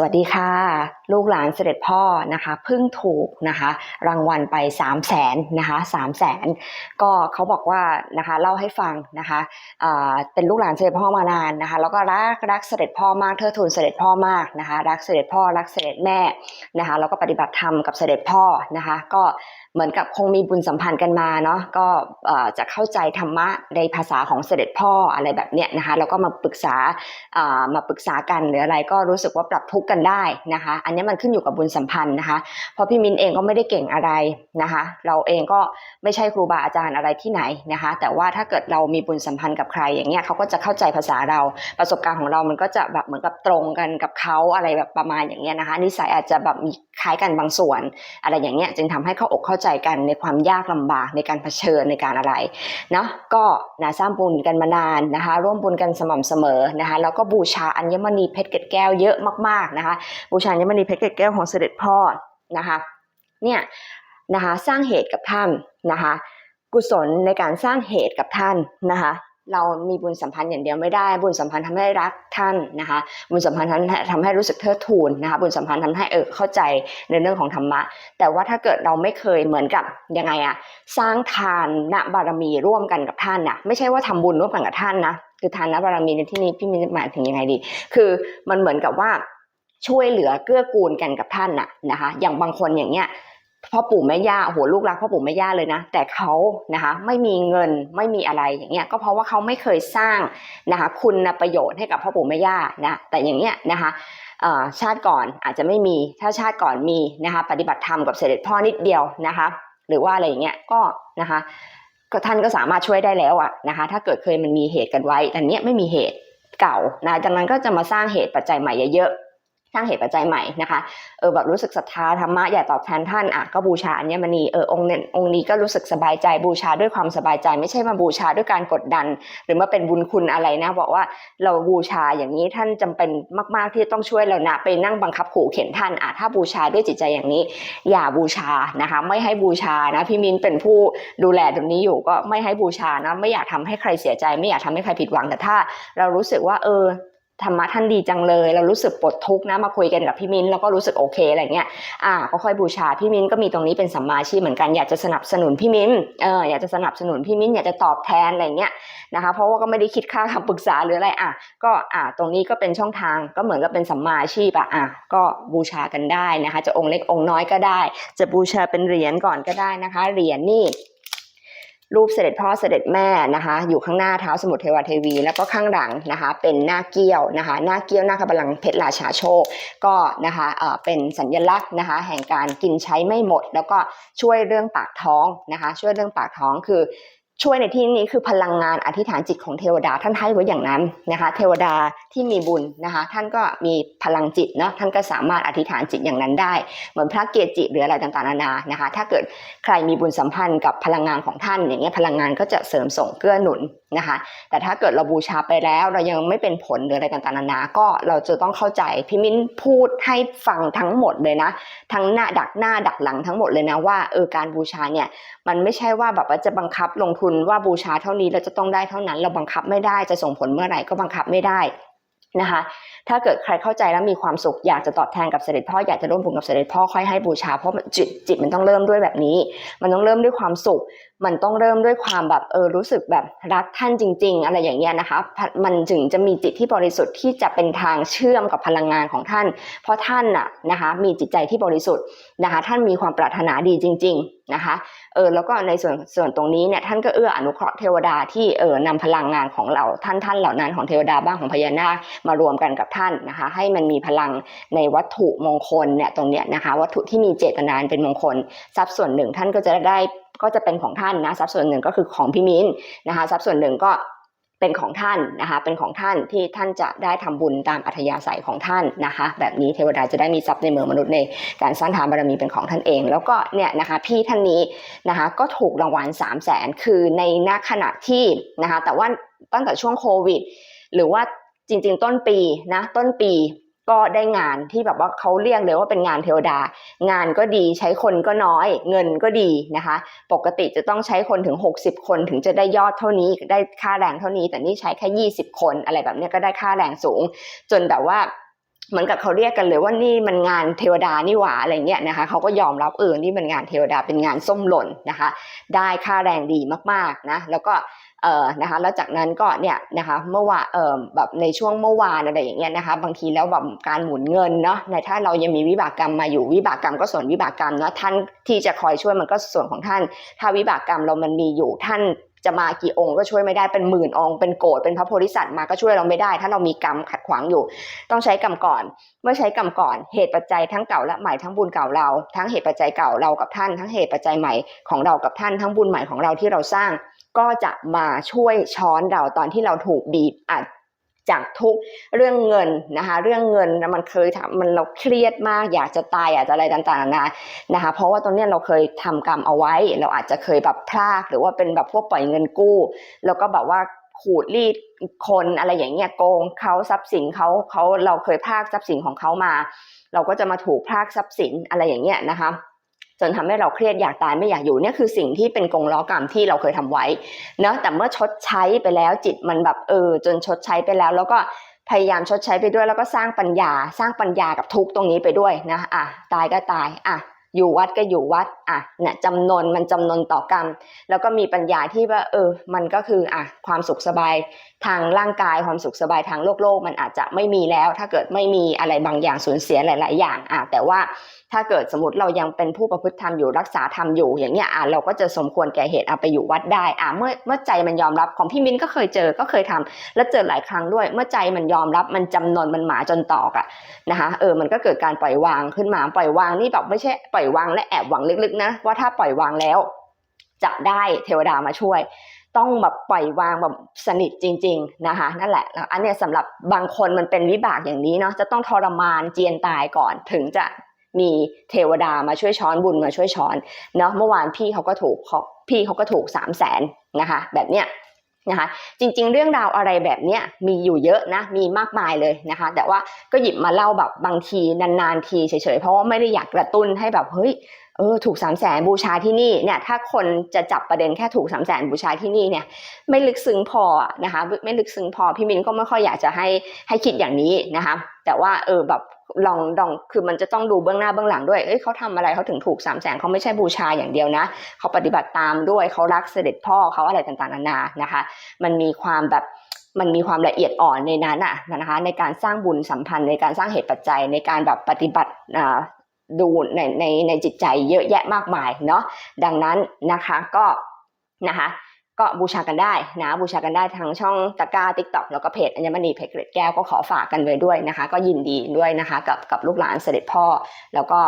สวัสดีค่ะ ลูกหลานเสด็จพ่อนะคะเพิ่งถูกนะคะรางวัลไป 3 0 0แสนนะคะ3 0 0แสนก็เขาบอกว่านะคะเล่าให้ฟังนะคะเป็นลูกหลานเสด็จพ่อมานานนะคะแล้วก็รักรักเสด็จพ่อมากเทิดทูนเสด็จพ่อมากนะคะรักเสด็จพ่อรักเสด็จแม่นะคะแล้วก็ปฏิบัติธรรมกับเสด็จพ่อนะคะก็ เหมือนกับคงมีบุญสัมพันธ์กันมาเนาะก็จะเข้าใจธรรมะในภาษาของเสด็จพ่ออะไรแบบเนี้ยนะคะแล้วก็มาปรึกษามาปรึกษากันหรืออะไรก็รู้สึกว่าปรับทุกข์กันได้นะคะ อันนี้มันขึ้นอยู่กับบุญสัมพันธ์นะคะ เพราะพี่มินเองก็ไม่ได้เก่งอะไรนะคะ เราเองก็ไม่ใช่ครูบาอาจารย์อะไรที่ไหนนะคะ แต่ว่าถ้าเกิดเรามีบุญสัมพันธ์กับใครอย่างเงี้ยเขาก็จะเข้าใจภาษาเราประสบการณ์ของเรามันก็จะแบบเหมือนกับตรงกันกับเขาอะไรแบบประมาณอย่างเงี้ยนะคะนิสัยอาจจะแบบมีคล้ายกันบางส่วน อะไรอย่างเงี้ยจึงทำให้เข้าอกเข้าใจกันในความยากลำบากในการเผชิญในการอะไรเนาะก็นะสร้างบุญกันมานานนะคะ ร่วมบุญกันสม่ำเสมอนะคะแล้วก็บูชาอัญมณีเพชรเกล็ดแก้วเยอะมากๆนะคะ บูชาอัญมณีเพชรเกล็ดแก้วของเสด็จพ่อนะคะเนี่ยนะคะสร้างเหตุกับท่านนะคะ กุศลในการสร้างเหตุกับท่านนะคะ เรามีบุญสัมพันธ์อย่างเดียวไม่ได้ บุญสัมพันธ์ทำให้รักท่านนะคะ บุญสัมพันธ์ทำให้ทำให้รู้สึกเทิดทูนนะคะ บุญสัมพันธ์ทำให้เออเข้าใจในเรื่องของธรรมะ แต่ว่าถ้าเกิดเราไม่เคยเหมือนกับยังไงอะสร้างทานณบารมีร่วมกันกับท่านน่ะไม่ใช่ว่าทำบุญร่วมกันกับท่านนะคือทานณบารมีในที่นี้พี่มีหมายถึงยังไงดี คือมันเหมือนกับว่าช่วยเหลือเกื้อกูลกันกับท่านน่ะนะคะ อย่างบางคนอย่างเงี้ย พ่อปู่แม่ย่าโหลูกรักพ่อปู่แม่ย่าเลยนะ แต่เขานะคะไม่มีเงินไม่มีอะไรอย่างเงี้ยก็เพราะว่าเขาไม่เคยสร้างนะคะคุณประโยชน์ให้กับพ่อปู่แม่ย่านะแต่อย่างเงี้ยนะคะชาติก่อนอาจจะไม่มีถ้าชาติก่อนมีนะคะปฏิบัติธรรมกับเสด็จพ่อนิดเดียวนะคะหรือว่าอะไรอย่างเงี้ยก็นะคะก็ท่านก็สามารถช่วยได้แล้วอะนะคะถ้าเกิดเคยมันมีเหตุกันไว้แต่เนี้ยไม่มีเหตุเก่านะดังนั้นก็จะมาสร้างเหตุปัจจัยใหม่เยอะ สร้างเหตุปัจจัยใหม่นะคะเออแบบรู้สึกศรัทธาธรรมะอยากตอบแทนท่านอะก็บูชาอัญมณีเออองค์เนี่ยองค์นี้ก็รู้สึกสบายใจบูชาด้วยความสบายใจ ไม่ใช่มาบูชาด้วยการกดดัน หรือมาเป็นบุญคุณอะไรนะบอกว่าเราบูชาอย่างนี้ท่านจำเป็นมาก ๆที่ต้องช่วยเรานะไปนั่งบังคับขู่เข็นท่านอะถ้าบูชาด้วยจิตใจอย่างนี้ อย่าบูชานะคะไม่ให้บูชานะพี่มินเป็นผู้ดูแลตรงนี้อยู่ก็ไม่ให้บูชานะไม่อยากทำให้ใครเสียใจ ไม่อยากทำให้ใครผิดหวังแต่ถ้า เรารู้สึกว่าเออ ธรรมะท่านดีจังเลย เรารู้สึกปลดทุกข์นะมาคุยกันกับพี่มิ้นแล้วก็รู้สึกโอเคอะไรเงี้ยอ่าก็ค่อยบูชาพี่มิ้นก็มีตรงนี้เป็นสัมมาชีพเหมือนกันอยากจะสนับสนุนพี่มิ้นเอออยากจะสนับสนุนพี่มิ้นอยากจะตอบแทนอะไรเงี้ยนะคะเพราะว่าก็ไม่ได้คิดค่าคำปรึกษาหรืออะไรอะก็อ่าตรงนี้ก็เป็นช่องทางก็เหมือนกับเป็นสัมมาอาชีพอะอะก็บูชากันได้นะคะ จะองค์เล็กองค์น้อยก็ได้ จะบูชาเป็นเหรียญก่อนก็ได้นะคะ เหรียญนี่ รูปเสด็จพ่อเสด็จแม่นะคะ อยู่ข้างหน้าเท้าสมุทรเทวเทวี แล้วก็ข้างหลังนะคะ เป็นหน้าเกี้ยวนะคะ หน้าเกี้ยวหน้าขบลังเพชรราชาโชค ก็นะคะเอ่อเป็นสัญลักษณ์นะคะ แห่งการกินใช้ไม่หมด แล้วก็ช่วยเรื่องปากท้องนะคะ ช่วยเรื่องปากท้องคือ ช่วยในที่นี้คือพลังงานอธิษฐานจิตของเทวดาท่านให้ไว้อย่างนั้นนะคะ เทวดาที่มีบุญนะคะ ท่านก็มีพลังจิตเนาะท่านก็สามารถอธิษฐานจิตอย่างนั้นได้ เหมือนพระเกจิหรืออะไรต่างๆนานานะคะ ถ้าเกิดใครมีบุญสัมพันธ์กับพลังงานของท่านอย่างเงี้ยพลังงานก็จะเสริมส่งเกื้อหนุนนะคะ แต่ถ้าเกิดเราบูชาไปแล้วเรายังไม่เป็นผลหรืออะไรต่างๆนานา ก็เราจะต้องเข้าใจพี่มิ้นพูดให้ฟังทั้งหมดเลยนะ ทั้งหน้าดักหน้าดักหลังทั้งหมดเลยนะว่าเออการบูชาเนี่ยมันไม่ใช่ว่าแบบว่าจะบังคับลงทุนว่าบูชาเท่านี้เราจะต้องได้เท่านั้น เราบังคับไม่ได้จะส่งผลเมื่อไหร่ก็บังคับไม่ได้นะคะ ถ้าเกิดใครเข้าใจแล้วมีความสุขอยากจะตอบแทนกับเสด็จพ่ออยากจะร่วมบุญกับเสด็จพ่อค่อยให้บูชาเพราะจิตจิตมันต้องเริ่มด้วยแบบนี้ มันต้องเริ่มด้วยความสุข มันต้องเริ่มด้วยความแบบเออรู้สึกแบบรักท่านจริง ๆ อะไรอย่างเงี้ยนะคะ มันถึงจะมีจิตที่บริสุทธิ์ที่จะเป็นทางเชื่อมกับพลังงานของท่าน เพราะท่านน่ะนะคะมีจิตใจที่บริสุทธิ์นะคะท่านมีความปรารถนาดีจริง ๆนะคะเออแล้วก็ในส่วนส่วนตรงนี้เนี่ยท่านก็เอื้ออนุเคราะห์เทวดาที่เออนำพลังงานของเราท่านท่านเหล่านั้นของเทวดาบ้างของพญานาคมารวมกันกับท่านนะคะ ให้มันมีพลังในวัตถุมงคลเนี่ยตรงเนี้ยนะคะ วัตถุที่มีเจตนานเป็นมงคลทรัพย์ส่วนหนึ่งท่านก็จะได้ ก็จะเป็นของท่านนะทรัพย์ส่วนหนึ่งก็คือของพี่มิ้นนะคะทรัพย์ส่วนหนึ่งก็เป็นของท่านนะคะเป็นของท่านที่ท่านจะได้ทำบุญตามอัธยาศัยของท่านนะคะ แบบนี้เทวดาจะได้มีทรัพย์ในเมืองมนุษย์ในการสร้างทานบารมีเป็นของท่านเอง แล้วก็เนี่ยนะคะพี่ท่านนี้นะคะก็ถูกรางวัล3 0 0แสนคือในณขณะที่นะคะแต่ว่าตั้งแต่ช่วงโควิด หรือว่าจริง ๆ ต้นปีนะต้นปี ก็ได้งานที่แบบว่าเขาเรียกเลยว่าเป็นงานเทวดา งานก็ดีใช้คนก็น้อย เงินก็ดีนะคะ ปกติจะต้องใช้คนถึง 60 คนถึงจะได้ยอดเท่านี้ได้ค่าแรงเท่านี้ แต่นี่ใช้แค่ 20 คนอะไรแบบนี้ก็ได้ค่าแรงสูง จนแบบว่า เหมือนกับเขาเรียกกันเลยว่านี่มันงานเทวดานี่หว่าอะไรเงี้ยนะคะเขาก็ยอมรับเออนี่มันงานเทวดาเป็นงานส้มหล่นนะคะ ได้ค่าแรงดีมากๆนะแล้วก็เออนะคะแล้วจากนั้นก็เนี่ยนะคะเมื่อวานเออแบบในช่วงเมื่อวานอะไรอย่างเงี้ยนะคะ บางทีแล้วแบบการหมุนเงินเนาะในถ้าเรายังมีวิบากกรรมมาอยู่วิบากกรรมก็ส่วนวิบากกรรมเนาะท่านที่จะคอยช่วยมันก็ส่วนของท่าน ถ้าวิบากกรรมเรามันมีอยู่ท่าน จะมากี่องค์ก็ช่วยไม่ได้เป็นหมื่นองค์เป็นโกรธเป็นพระโพธิสัตว์มาก็ช่วยเราไม่ได้ ถ้าเรามีกรรมขัดขวางอยู่ ต้องใช้กรรมก่อน เมื่อใช้กรรมก่อน เหตุปัจจัยทั้งเก่าและใหม่ทั้งบุญเก่าเรา ทั้งเหตุปัจจัยเก่าเรากับท่าน ทั้งเหตุปัจจัยใหม่ของเรากับท่านทั้งบุญใหม่ของเราที่เราสร้าง ก็จะมาช่วยช้อนเราตอนที่เราถูกบีบอัด จากทุกเรื่องเงินนะคะ เรื่องเงินมันเคยทำมันเราเครียดมาก อยากจะตายอยากจะอะไรต่างๆนานะคะ เพราะว่าตรงนี้เราเคยทำกรรมเอาไว้ เราอาจจะเคยแบบพลาดหรือว่าเป็นแบบพวกปล่อยเงินกู้ แล้วก็แบบว่าขูดรีดคนอะไรอย่างเงี้ยโกงเขาทรัพย์สินเขาเขาเราเคยพลากทรัพย์สินของเขามา เราก็จะมาถูกพลากทรัพย์สินอะไรอย่างเงี้ยนะคะ จนทำให้เราเครียดอยากตายไม่อยากอยู่เนี่ยคือสิ่งที่เป็นกงล้อกรรมที่เราเคยทำไว้เนาะแต่เมื่อชดใช้ไปแล้วจิตมันแบบเออ จนชดใช้ไปแล้ว แล้วก็พยายามชดใช้ไปด้วย แล้วก็สร้างปัญญา สร้างปัญญากับทุกตรงนี้ไปด้วยนะอะตายก็ตายอะ อยู่วัดก็อยู่วัดอะเนี่ยจำนนมันจำนนต่อกรรม แล้วก็มีปัญญาที่ว่าเออ มันก็คืออะความสุขสบายทางร่างกายความสุขสบายทางโลกโลกมันอาจจะไม่มีแล้ว ถ้าเกิดไม่มีอะไรบางอย่างสูญเสียหลาย ๆ อย่างอะแต่ว่าถ้าเกิดสมมติเรายังเป็นผู้ประพฤติธรรมอยู่รักษาธรรมอยู่อย่างเนี้ยอะเราก็จะสมควรแก่เหตุเอาไปอยู่วัดได้อะเมื่อเมื่อใจมันยอมรับของพี่มิ้นก็เคยเจอก็เคยทำและเจอหลายครั้งด้วย เมื่อใจมันยอมรับมันจำนนมันหมาจนตอกอะนะคะเออมันก็เกิดการปล่อยวางขึ้นมาปล่อยวางนี่แบบไม่ใช่ปล่อยวางและแอบหวังลึกๆนะว่าถ้าปล่อยวางแล้ว จะได้เทวดามาช่วย ต้องแบบปล่อยวางแบบสนิทจริง ๆนะคะ นั่นแหละแล้วอันเนี้ยสำหรับบางคนมันเป็นวิบากอย่างนี้เนาะจะต้องทรมานเจียนตายก่อนถึงจะมีเทวดามาช่วยช้อนบุญมาช่วยช้อนเนาะเมื่อวานพี่เขาก็ถูกเขาพี่เขาก็ถูกสามแสนนะคะ แบบเนี้ย นะคะจริงๆ เรื่องราวอะไรแบบเนี้ยมีอยู่เยอะนะมีมากมายเลยนะคะ แต่ว่าก็หยิบมาเล่าแบบบางทีนานๆทีเฉยๆเพราะว่าไม่ได้อยากกระตุ้นให้แบบเฮ้ยเออถูกสามแสนบูชาที่นี่เนี่ยถ้าคนจะจับประเด็นแค่ถูกสามแสนบูชาที่นี่เนี่ยไม่ลึกซึ้งพอนะคะไม่ลึกซึ้งพอพี่มินก็ไม่ค่อยอยากจะให้ให้คิดอย่างนี้นะคะแต่ว่าเออแบบ ลองลองคือมันจะต้องดูเบื้องหน้าเบื้องหลังด้วย เอ้ยเขาทำอะไรเขาถึงถูกสามแสนเขาไม่ใช่บูชาอย่างเดียวนะ เขาปฏิบัติตามด้วยเขารักเสด็จพ่อเขาอะไรต่างๆนานานะคะ มันมีความแบบมันมีความละเอียดอ่อนในนั้นอะนะคะ ในการสร้างบุญสัมพันธ์ในการสร้างเหตุปัจจัยในการแบบปฏิบัติดูในในในจิตใจเยอะแยะมากมายเนาะดังนั้นนะคะก็นะคะ ก็บูชากันได้นะบูชากันได้ทางช่องตะกร้าทิกตอกแล้วก็เพจอัญมณีเพจเกร็ดแก้วก็ขอฝากกันไว้ด้วยนะคะ ก็ยินดีด้วยนะคะกับกับลูกหลานเสด็จพ่อ แล้วก็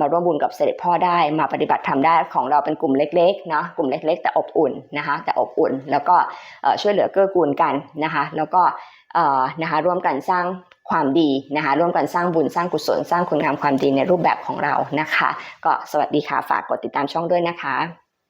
มาร่วมบุญกับเสด็จพ่อได้มาปฏิบัติธรรมได้ของเราเป็นกลุ่มเล็กๆเนาะกลุ่มเล็ก ๆ แต่อบอุ่นนะคะ แต่อบอุ่นแล้วก็ช่วยเหลือเกื้อกูลกันนะคะ แล้วก็นะคะร่วมกันสร้างความดีนะคะร่วมกันสร้างบุญสร้างกุศลสร้างคุณงามความดีในรูปแบบของเรานะคะ ก็สวัสดีค่ะฝากกดติดตามช่องด้วยนะคะ